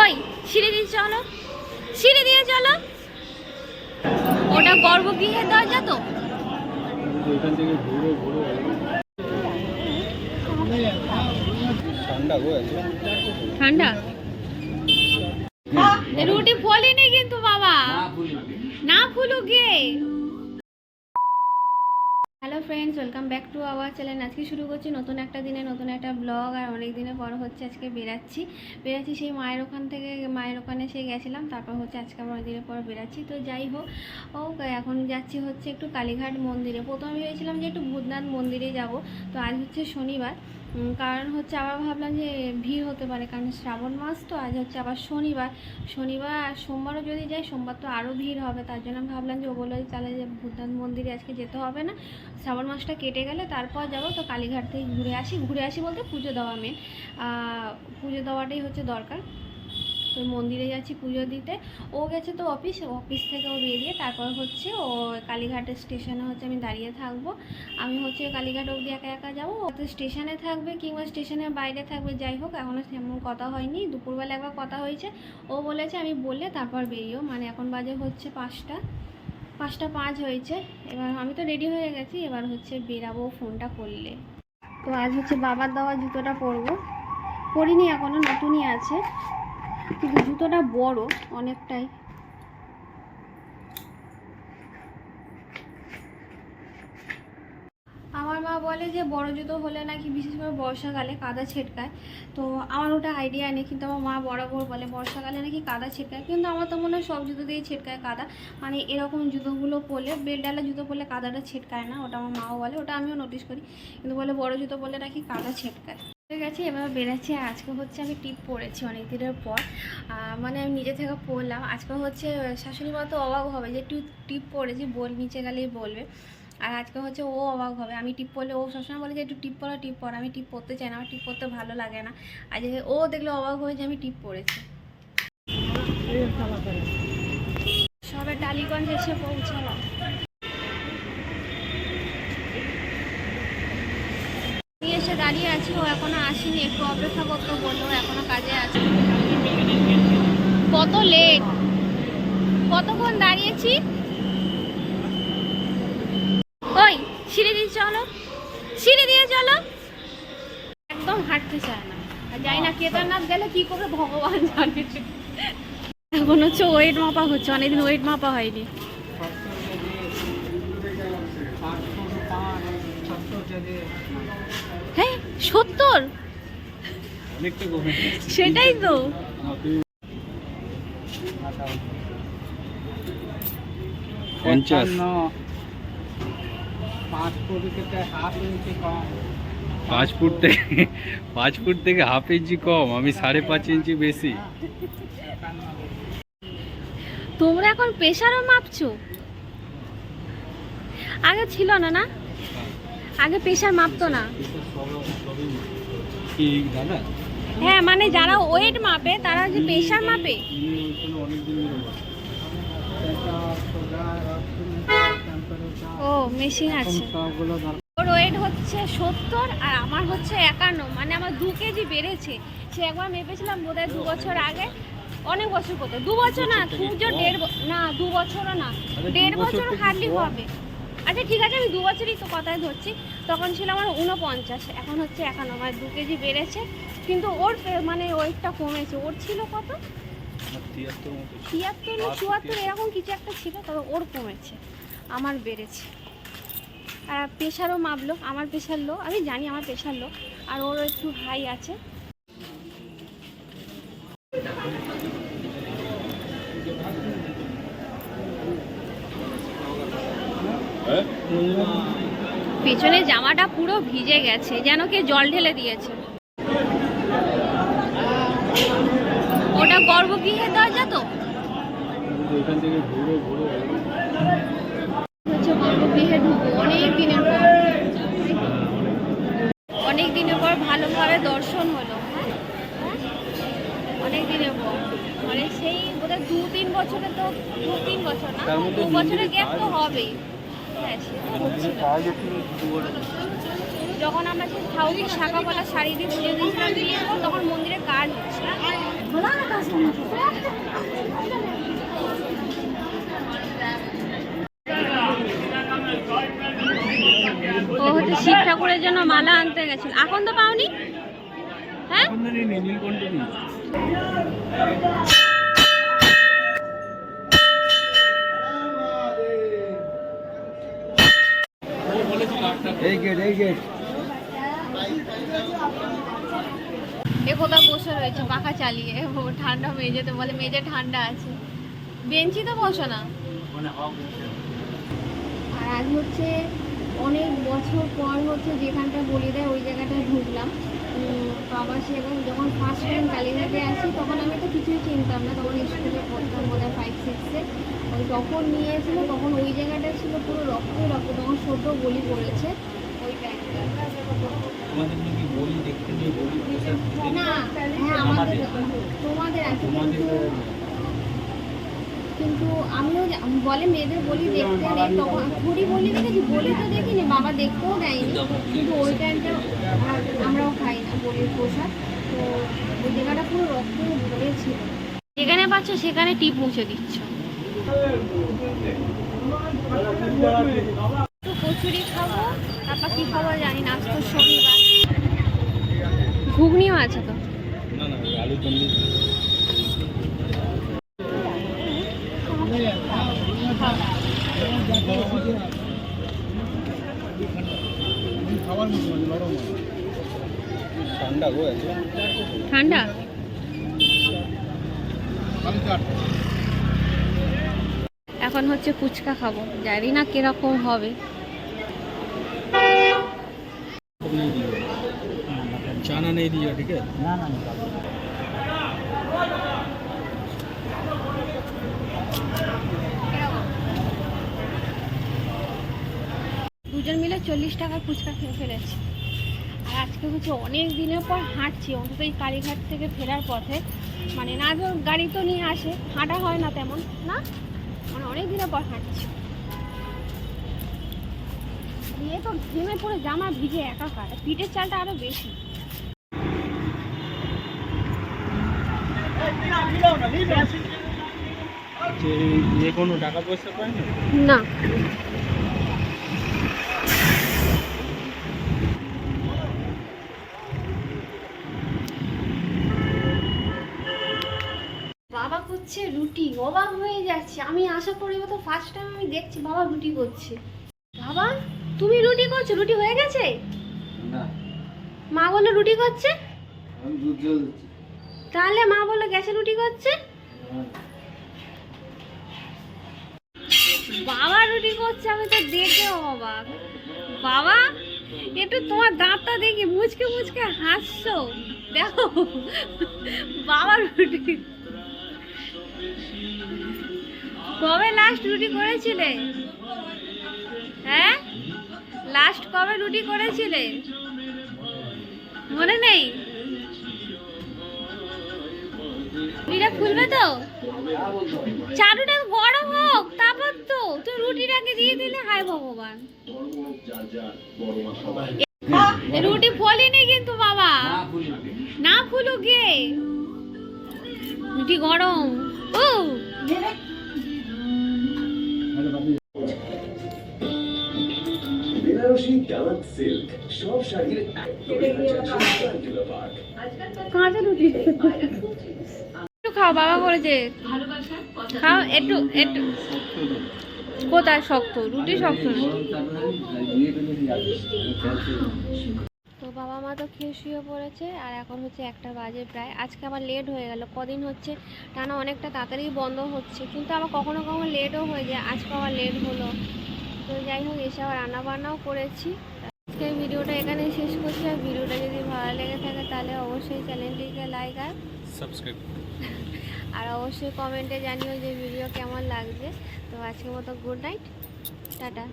ওই সিঁড়ি দিয়ে চলো। সিঁড়ি দিয়ে চলো। ওটা গর্ভগৃহের দরজা তো? এখান থেকে ঘুরে ঘুরে ঠান্ডা? ঠান্ডা রুটি ফলিনি কিন্তু বাবা। না ফুলুক গে। Friends welcome back to our channel আজকে শুরু করছি নতুন একটা দিনে, নতুন একটা ব্লগ আর অনেক দিনের পর হচ্ছে আজকে বেরাচ্ছি বেরাচ্ছি সেই মায়ের ওখান থেকে, মায়ের ওখানে সে গেছিলাম, তারপর হচ্ছে আজকে আবার অনেক দিনের পর বেরাচ্ছি তো যাই হোক ও এখন যাচ্ছি হচ্ছে একটু কালীঘাট মন্দিরে। প্রথমে ভেবেছিলাম যে একটু ভূতনাথ মন্দিরে যাব, তো আজ হচ্ছে শনিবার। কারণ হচ্ছে আবার ভাবলাম যে ভিড় হতে পারে, কারণ শ্রাবণ মাস তো, আজ হচ্ছে আবার শনিবার। শনিবার আর সোমবারও যদি যাই, সোমবার তো আরও ভিড় হবে, তার জন্য ভাবলাম যে ও বলল তাহলে যে ভূতনাথ মন্দিরে আজকে যেতে হবে না। শ্রাবণ মাসটা কেটে গেলে তারপর যাব তো কালীঘাট থেকে ঘুরে আসি। ঘুরে আসি বলতে পুজো দেওয়া মেন পুজো দেওয়াটাই হচ্ছে দরকার। তো মন্দিরে যাচ্ছি পুজো দিতে। ও গেছে তো অফিস অফিস থেকে ও বেরিয়ে তারপর হচ্ছে ও কালীঘাট স্টেশনে হচ্ছে আমি দাঁড়িয়ে থাকব। আমি হচ্ছে কালীঘাট অবধি একা একা যাব। ও তো স্টেশনে থাকবে কিংবা স্টেশনের বাইরে থাকবে, যাই হোক এখনও তেমন কথা হয়নি। দুপুরবেলা একবার কথা হয়েছে। ও বলেছে আমি বললে তারপর বেরিয়েও। মানে এখন বাজে হচ্ছে পাঁচটা। পাঁচটা পাঁচ হয়েছে। এবার আমি তো রেডি হয়ে গেছি, এবার হচ্ছে বেরাবো। ফোনটা করলে। তো আজ হচ্ছে বাবার দেওয়া জুতোটা পরবো। পরিনি এখনও নতুনই আছে। কিন্তু জুতোটা বড় অনেকটাই। আমার মা বলে যে বড় জুতো হলে নাকি বিশেষ করে বর্ষাকালে কাদা ছেটকায়। তো আমার ওটা আইডিয়া নেই, কিন্তু আমার মা বরাবর বলে বর্ষাকালে নাকি কাদা ছেটকায়। কিন্তু আমার তো মনে হয় সব জুতো দিয়েই ছেটকায় কাদা। মানে এরকম জুতোগুলো পরলে, বেলডালা জুতো পরলে কাদাটা ছেটকায় না, ওটা আমার মাও বলে, ওটা আমিও নোটিস করি। কিন্তু বলে বড় জুতো পরলে নাকি কাদা ছেটকায়। গেছে, এবার আর আজকে হচ্ছে আমি টিপ পরেছি অনেক দিনের পর মানে আমি নিজে থেকে পরলাম আজকে হচ্ছে শাশুড়ি মা তো অবাক হবে যে তুই টিপ পরেছি বল নিচে গেলেই বলবে। আর আজকে হচ্ছে ও অবাক হবে। আমি টিপ পরলে ও সবসময় বলে যে, একটু টিপ পরা টিপ পরা আমি টিপ পরতে চাই না, আমার টিপ পরতে ভালো লাগে না। আর যে ও দেখলে অবাক হয়ে যে আমি টিপ পরেছি সবে টালিগঞ্জ এসে পৌঁছালাম। এসে দাঁড়িয়ে আছি, ও এখনও আসেনি, একটু অপেক্ষা করতে বলল এখনও কাজে আছে। কত লেট কতক্ষণ দাঁড়িয়েছি? ওই, সিঁড়ি দিয়ে চলো। সিঁড়ি দিয়ে চলো। একদম হাঁটতে চায় না। আর যাই না কেদারনাথ গেলে কি করে ভগবান জানে। এখন হচ্ছে ওয়েট মাপা হচ্ছে, অনেকদিন ওয়েট মাপা হয়নি হ্যাঁ সত্তর? সেটাই তো। পঞ্চাশ। পাঁচ ফুট থেকে হাফ ইঞ্চি কম। পাঁচ ফুট থেকে পাঁচ ফুট থেকে হাফ ইঞ্চি কম আমি সাড়ে পাঁচ ইঞ্চি বেশি। তোমরা এখন প্রেশারও মাপছো? আগে ছিল না না? আগে প্রেশার মাপতো না। হ্যাঁ মানে যারা ওয়েট মাপে, তারা যে প্রেশার মাপে। ও মেশিন আছে। ওর ওয়েট হচ্ছে সত্তর আর আমার হচ্ছে একান্ন। মানে আমার দু কেজি বেড়েছে। সে একবার মেপেছিলাম বোধহয় দু বছর আগে। অনেক বছর কত দু বছর না পুজো দেড় না, দু বছরও না। দেড় বছর হার্ডলি হবে। আচ্ছা ঠিক আছে আমি দু বছরই তো কথায় ধরছি। তখন ছিল আমার উনপঞ্চাশ এখন হচ্ছে একান্ন মানে দু কেজি বেড়েছে। কিন্তু ওর মানে ওয়েটটা কমেছে। ওর ছিল কত? আমার তিয়াত্তর না চুয়াত্তর এরকম কিছু একটা ছিল তবে ওর কমেছে। আমার বেড়েছে। আর প্রেশারও মাপলো আমার প্রেশার লো আমি জানি আমার প্রেশার লো। আর ওর একটু হাই আছে। পেছনে জামাটা পুরো ভিজে গেছে যেন কে জল ঢেলে দিয়েছে। ওটা গর্ভগৃহের দরজা তো? হচ্ছে গর্ভগৃহে ঢুকবো অনেক দিনের পর। অনেক দিনের পর ভালোভাবে দর্শন হলো হ্যাঁ? অনেক দিনের পর। মানে সেই বোধহয় দু তিন বছরে তো দু তিন বছর না? দু বছরের গ্যাপ তো হবেই। যখন আমরা ঠাউরি বলা শাড়ি দিয়ে পুজো দিয়েছিলাম তখন মন্দিরে কাজ ও হচ্ছে শিব ঠাকুরের জন্য মালা আনতে গেছিল। এখন তো পাওনি? হ্যাঁ? এই গেট এই গেট এ কোথাও বসে রয়েছে পাখা চালিয়ে। ও ঠান্ডা তো বলে মেঝে ঠান্ডা আছে। বেঞ্চি তো বসো না। আর আজ হচ্ছে অনেক বছর পর হচ্ছে যেখানটা বলি দেয় ওই জায়গাটায় ঢুকলাম। উম, এবং যখন ফার্স্ট টাইম কালীঘাটে আসি তখন আমি তো কিছুই চিনতাম না তখন স্কুলে পড়তাম বোধ হয় ফাইভ সিক্সে ওই তখন নিয়ে এসেছিল তখন ওই জায়গাটা ছিল পুরো রক্ত রক্ত তখন ছোটো গলি পড়েছে ওই ব্যাগটা। না হ্যাঁ আমাদের। তোমাদের আছে কিন্তু কিন্তু আমিও বলে মেয়েদের বলি দেখতে নেই, তখন থুড়ি বলি দেখেছি, বলি তো দেখিনি, বাবা দেখতেও দেয়নি। কিন্তু ওই টাইমটা আমরাও খাই না বলির প্রসাদ। তো ওই জায়গাটা পুরো রক্ত ভরে ছিল। যেখানে পাচ্ছ সেখানে টিপ মুছে দিচ্ছ। কচুরি খাব, তারপর কি খাব জানি না তো শনিবার। ঘুগনিও আছে তো? না না আলু ঠান্ডা? গো ঠান্ডা এখন হচ্ছে ফুচকা খাব। জানি না কীরকম হবে। জানা নেই দিও ঠিক আছে? না না। দুজন মিলে চল্লিশ টাকার ফুচকা খেয়ে ফেলেছি। আর আজকে হচ্ছে অনেক দিনের পর হাঁটছি অন্তত এই কালীঘাট থেকে ফেরার পথে। মানে না গাড়ি তো নিয়ে আসে হাঁটা হয় না তেমন না? মানে অনেক দিনের পর হাঁটছি। দিয়ে তো ঘেমে পড়ে জামা ভিজে একাকার পিঠের চালটা আরও বেশি। যে যে কোনো টাকা পয়সা পায় না? না। করছে রুটি অবাক হয়ে যাচ্ছে। আমি আশা করি তো ফার্স্ট টাইম আমি দেখছি বাবা রুটি করছে। বাবা তুমি রুটি করছ? রুটি হয়ে গেছে? না। মা বলল রুটি করছে? তাহলে মা বলল গ্যাসে রুটি করছে? বাবা রুটি করছে আমি তো দেখে অবাক। বাবা একটু তোমার দাঁতটা দেখি মুচকে মুচকে হাসছো। দেখো বাবা রুটি কবে লাস্ট রুটি করেছিলে? হ্যাঁ? লাস্ট কবে রুটি করেছিলে? মনে নেই? খুলবে তো? চাটুটা গরম হোক, তারপর তো তুই রুটিটাকে দিয়ে দিলে হায় ভগবান। রুটি ফলিনি কিন্তু বাবা। না ফুলুক রুটি গরম। খাও বাবা খাও একটু একটু। কোথায় শক্ত? রুটি শক্ত বাবা মা তো খেয়ে শুয়ে পড়েছে আর এখন হচ্ছে একটা বাজে প্রায়। আজকে আবার লেট হয়ে গেল কদিন হচ্ছে টানা অনেকটা তাড়াতাড়ি বন্ধ হচ্ছে কিন্তু আবার কখনো কখনো লেটও হয়ে যায় আজকে আবার লেট হলো। তো যাই হোক এসে আবার রান্না বান্নাও করেছি আজকের ভিডিওটা এখানেই শেষ করছি আর ভিডিওটা যদি ভালো লেগে থাকে তাহলে অবশ্যই চ্যানেলটিকে লাইক আর সাবস্ক্রাইব আর অবশ্যই কমেন্টে জানিও যে ভিডিও কেমন লাগছে। তো আজকের মতো গুড নাইট টাটা।